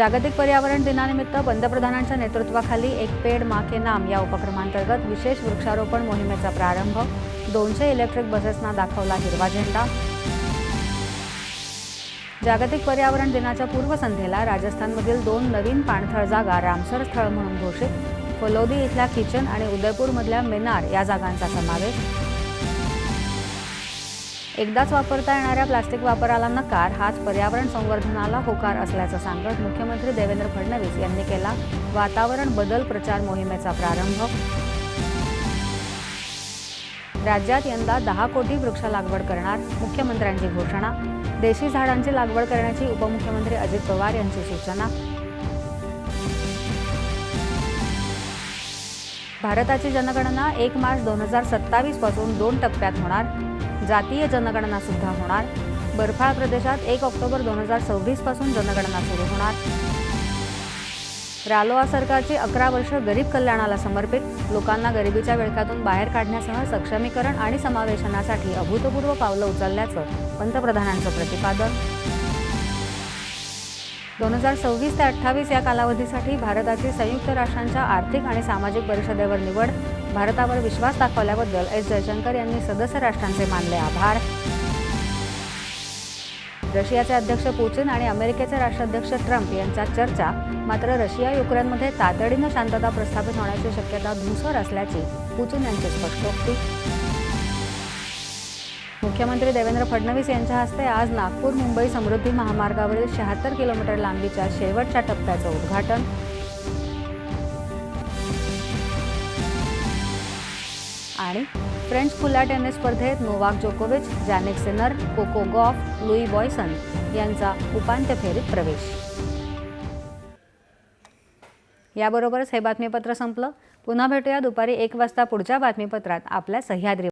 जागतिक पर्यावरण दिनानिमित्त पंतप्रधानांच्या नेतृत्वाखाली एक पेड मा के नाम या उपक्रमांतर्गत विशेष वृक्षारोपण मोहिमेचा प्रारंभ. दोनशे इलेक्ट्रिक बसेसना दाखवला हिरवा झेंडा. जागतिक पर्यावरण दिनाच्या पूर्वसंध्येला राजस्थानमधील दोन नवीन पाणथळ जागा रामसर स्थळ म्हणून घोषित. फलोदी इथल्या किचन आणि उदयपूरमधल्या मिनार या जागांचा समावेश. एकदाच वापरता येणाऱ्या प्लास्टिक वापराला नकार हाच पर्यावरण संवर्धनाला होकार असल्याचं सांगत मुख्यमंत्री देवेंद्र फडणवीस यांनी केला वातावरण बदल प्रचार मोहिमेचा प्रारंभ. राज्यात यंदा दहा कोटी वृक्ष लागवड करणार मुख्यमंत्र्यांची घोषणा. देशी झाडांची लागवड करण्याची उपमुख्यमंत्री अजित पवार यांची सूचना. भारताची जनगणना एक मार्च दोन हजार सत्तावीसपासून दोन टप्प्यात होणार. जातीय जनगणना सुद्धा होणार. बर्फाळ प्रदेशात एक ऑक्टोबर दोन हजार सव्वीसपासून जनगणना सुरू होणार. रालोआ सरकारची अकरा वर्ष गरीब कल्याणाला समर्पित. लोकांना गरिबीच्या विळख्यातून बाहेर काढण्यासह सक्षमीकरण आणि समावेशनासाठी अभूतपूर्व पावलं उचलल्याचं पंतप्रधानांचं प्रतिपादन. दोन हजार सव्वीस ते अठ्ठावीस या कालावधीसाठी भारताची संयुक्त राष्ट्रांच्या आर्थिक आणि सामाजिक परिषदेवर निवड भारतावर विश्वास दाखवल्याबद्दल एस जयशंकर यांनी सदस्य राष्ट्रांचे मानले आभार. रशियाचे अध्यक्ष पुतिन आणि अमेरिकेचे राष्ट्राध्यक्ष ट्रम्प यांच्यात चर्चा मात्र रशिया युक्रेनमध्ये तातडीनं शांतता प्रस्थापित होण्याची शक्यता धुसर असल्याची पुतिन यांची स्पष्टोक्ती. मुख्यमंत्री देवेंद्र फडणवीस यांच्या हस्ते आज नागपूर मुंबई समृद्धी महामार्गावरील शहात्तर किलोमीटर लांबीच्या शेवटच्या टप्प्याचं उद्घाटन. आणि फ्रेंच खुल्या टेनिस स्पर्धेत नोवाक जोकोविच Jannik Sinner Coco Gauff Louis Boisson यांचा उपांत्य फेरीत प्रवेश. याबरोबरच हे बातमीपत्र संपलं. पुन्हा भेटूया दुपारी एक वाजता पुढच्या बातमीपत्रात. आपल्या सह्याद्री